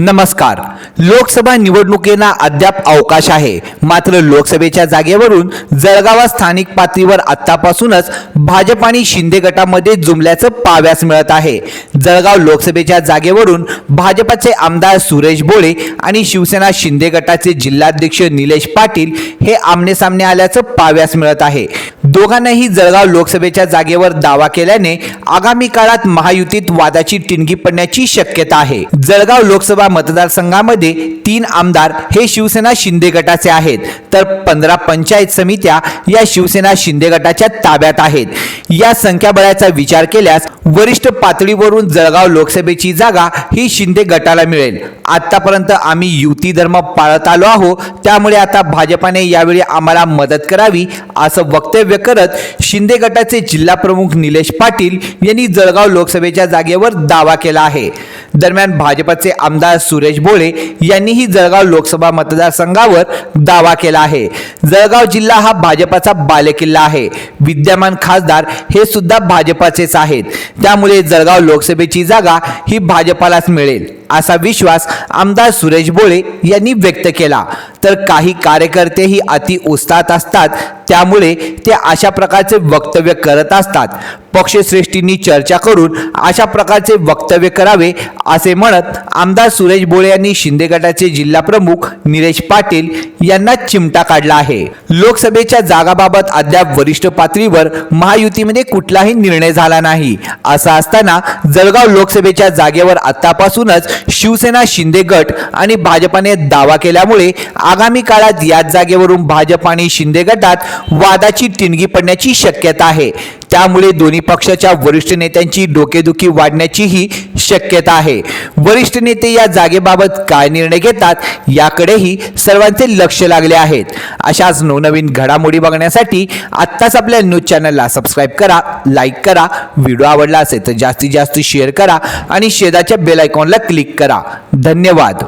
नमस्कार. लोकसभा निवडणुकींना अद्याप अवकाश आहे. मात्र लोकसभेच्या जागेवरून जळगावा स्थानिक पातळीवर आतापासूनच भाजप आणि शिंदे गटामध्ये जुमल्याचं पाव्यास मिळत आहे. जळगाव लोकसभेच्या जागेवरून भाजपचे आमदार सुरेश बोळे आणि शिवसेना शिंदे गटाचे जिल्हाध्यक्ष निलेश पाटील हे आमनेसामने आल्याचं पाव्यास मिळत आहे. दोघांनाही जळगाव लोकसभेच्या जागेवर दावा केल्याने आगामी काळात महायुतीत वादाची टिणगी पडण्याची शक्यता आहे. जळगाव लोकसभा मतदारसंघामध्ये तीन आमदार हे शिवसेना शिंदे गटाचे आहेत. तर पंधरा पंचायत समित्या या शिवसेना शिंदे गटाच्या ताब्यात आहेत. या संख्याबळाचा विचार केल्यास वरिष्ठ पातळीवरून जळगाव लोकसभेची जागा ही शिंदे गटाला मिळेल. आतापर्यंत आम्ही युती धर्म पाळत आलो आहोत त्यामुळे आता भाजपाने यावेळी आम्हाला मदत करावी असं वक्तव्य करत शिंदे गटाचे जिल्हा प्रमुख निलेश पाटील यांनी जळगाव लोकसभेच्या जागेवर दावा केला आहे. दरम्यान भाजपचे आमदार सुरेश भोळे यांनीही जळगाव लोकसभा मतदारसंघावर दावा केला आहे. जळगाव जिल्हा हा भाजपाचा बालेकिल्ला आहे. विद्यमान खासदार हे सुद्धा भाजपाचेच आहेत. त्यामुळे जळगाव लोकसभेची जागा ही भाजपालाच मिळेल. असा विश्वास आमदार सुरेश बोळे यांनी व्यक्त केला. तर काही कार्यकर्तेही अति उत्साहात असतात त्यामुळे ते अशा प्रकारचे वक्तव्य करत असतात. पक्षश्रेष्ठींनी चर्चा करून अशा प्रकारचे वक्तव्य करावे असे म्हणत आमदार सुरेश बोळे यांनी शिंदे गटाचे जिल्हाप्रमुख निलेश पाटील यांना चिमटा काढला आहे. लोकसभेच्या जागाबाबत अद्याप वरिष्ठ पातळीवर महायुतीमध्ये कुठलाही निर्णय झाला नाही. असं असताना जळगाव लोकसभेच्या जागेवर आतापासूनच शिवसेना शिंदे गट आणि भाजपाने दावा केल्यामुळे आगामी काळात याच जागेवरून भाजप आणि शिंदे गटात वादाची टिणगी पडण्याची शक्यता आहे. त्यामुळे दोन्ही पक्षाच्या वरिष्ठ नेत्यांची डोकेदुखी वाढण्याचीही शक्यता आहे. वरिष्ठ नेते या जागेबाबत काय निर्णय घेतात याकडेही सर्वांचे लक्ष लागले आहेत. अशाच नवनवीन घडामोडी बघण्यासाठी आत्ताच आपल्या न्यूज चॅनलला सबस्क्राईब करा लाईक करा व्हिडिओ आवडला असेल तर जास्तीत जास्त शेअर करा आणि शेजारच्या बेल आयकॉनला क्लिक करा. धन्यवाद.